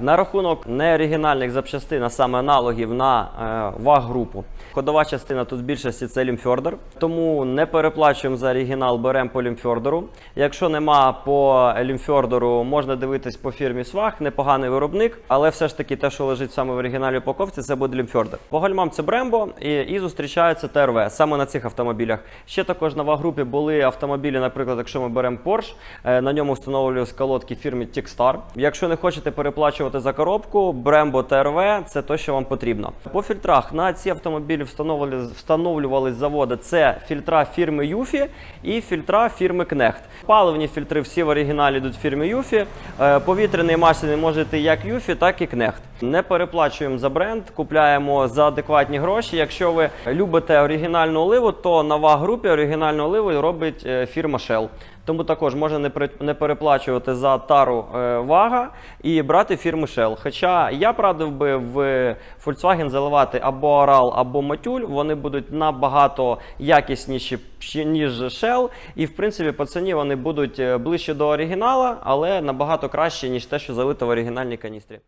На рахунок неоригінальних запчастин, а саме аналогів на е, ваг-групу. Ходова частина тут в більшості це лімфьордер, тому не переплачуємо за оригінал, беремо по лімфьордеру. Якщо нема по лімфьордеру, можна дивитись по фірмі Сваг, непоганий виробник, але все ж таки те, що лежить саме в оригінальній упаковці, це буде лімфьордер. По гальмам це Brembo і, і зустрічається ТРВ саме на цих автомобілях. Ще також на ваг-групі були автомобілі, наприклад, якщо ми беремо Porsche, е, на ньому встановлювалися колодки фірми Tickstar. Якщо не хочете переплачувати за коробку, Brembo TRV – це те, що вам потрібно. По фільтрах на ці автомобілі встановлювали, встановлювали з заводу це фільтра фірми Юфі і фільтра фірми Knecht. Паливні фільтри всі в оригіналі йдуть фірми Юфі. Е, Повітряний масляний може йти як Юфі, так і Knecht. Не переплачуємо за бренд, купляємо за адекватні гроші. Якщо ви любите оригінальну оливу, то на ваг-групі оригінальну оливу робить е, фірма Shell. Тому також можна не, переплачувати за тару е, вага і брати фірми Shell. Хоча я радив би в Volkswagen заливати або Aral, або Матюль. Вони будуть набагато якісніші, ніж Shell. І в принципі по ціні вони будуть ближче до оригінала, але набагато краще, ніж те, що залито в оригінальній каністрі.